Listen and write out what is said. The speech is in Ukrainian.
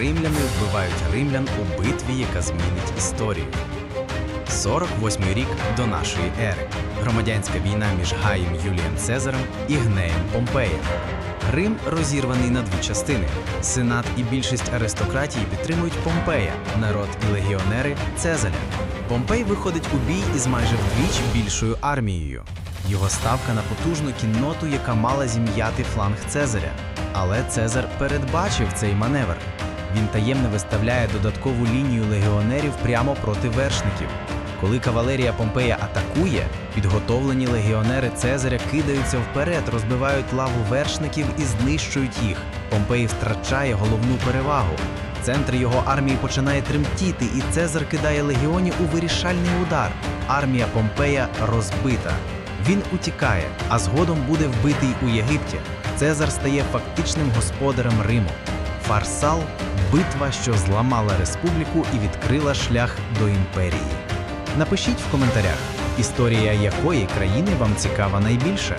римляни вбивають римлян у битві, яка змінить історію. 48 рік до нашої ери. Громадянська війна між Гаєм Юлієм Цезарем і Гнеєм Помпеєм. Рим розірваний на дві частини. Сенат і більшість аристократії підтримують Помпея, народ і легіонери Цезаря. Помпей виходить у бій із майже вдвічі більшою армією. Його ставка на потужну кінноту, яка мала зім'яти фланг Цезаря. Але Цезар передбачив цей маневр. Він таємно виставляє додаткову лінію легіонерів прямо проти вершників. Коли кавалерія Помпея атакує, підготовлені легіонери Цезаря кидаються вперед, розбивають лаву вершників і знищують їх. Помпей втрачає головну перевагу. Центр його армії починає тремтіти, і Цезар кидає легіонів у вирішальний удар. Армія Помпея розбита. Він утікає, а згодом буде вбитий у Єгипті. Цезар стає фактичним господарем Риму. Фарсал битва, що зламала республіку і відкрила шлях до імперії. Напишіть в коментарях, історія якої країни вам цікава найбільше.